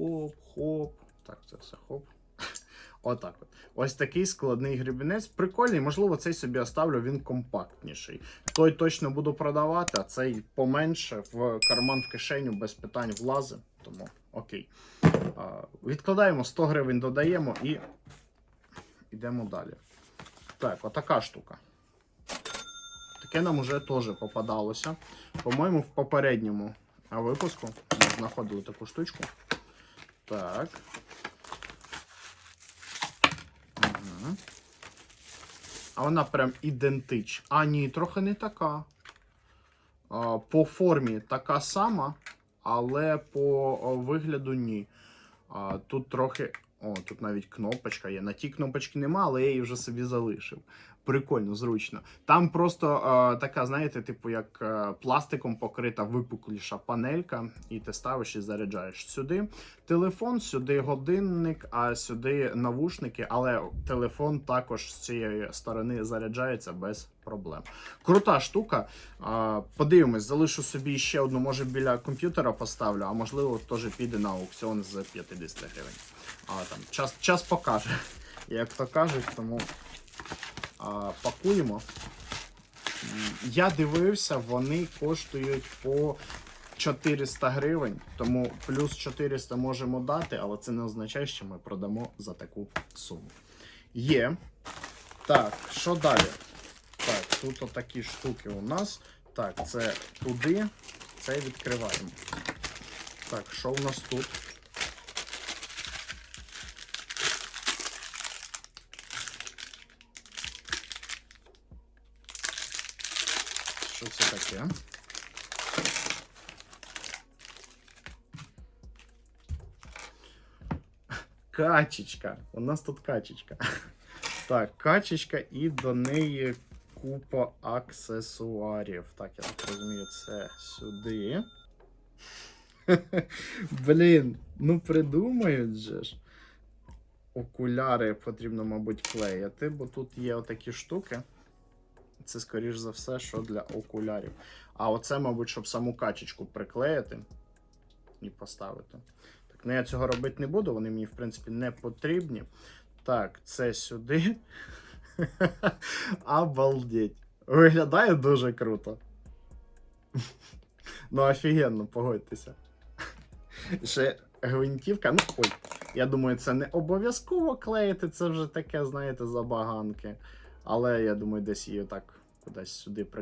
хоп, хоп. Так, це все хоп. Отак от. Ось такий складний грібінець. Прикольний, можливо, цей собі оставлю, він компактніший. Той точно буду продавати, а цей поменше в карман в кишеню без питань влазить. Тому окей. А, відкладаємо 100 гривень, додаємо і йдемо далі. Так, отака штука. Таке нам уже теж попадалося. По-моєму, в попередньому випуску знаходили таку штучку. Так. Угу. А вона прям ідентич. А, ні, трохи не така. По формі така сама, але по вигляду ні. Тут трохи. О, тут навіть кнопочка є. На тій кнопочки нема, але я її вже собі залишив. Прикольно, зручно. Там просто е, така, знаєте, типу, як е, пластиком покрита випукліша панелька, і ти ставиш і заряджаєш сюди. Телефон, сюди годинник, а сюди навушники, але телефон також з цієї сторони заряджається без проблем. Крута штука. А, Подивимось, залишу собі ще одну, може біля комп'ютера поставлю, а можливо теж піде на аукціон з 50 гривень. А там час, час покаже, як то кажуть, тому пакуємо. Я дивився, вони коштують по 400 гривень, тому плюс 400 можемо дати, але це не означає, що ми продамо за таку суму. Є. Так, що далі? Так, тут отакі штуки у нас. Так, це туди, це відкриваємо. Так, що у нас тут? Що це таке? Качечка. У нас тут качечка. Так, качечка і до неї купа аксесуарів. Так, я так розумію, це сюди. Блін, ну придумають же ж. Окуляри потрібно, мабуть, клеїти, бо тут є отакі штуки. Це, скоріш за все, що для окулярів. А оце, мабуть, щоб саму качечку приклеїти і поставити. Так, ну я цього робити не буду, вони мені, в принципі, не потрібні. Так, це сюди. Обалдеть. Виглядає дуже круто. Ну, офігенно, погодьтеся. Ще гвинтівка. Ну, ой, я думаю, це не обов'язково клеїти, це вже таке, знаєте, забаганки. Але я думаю, десь її так кудись сюди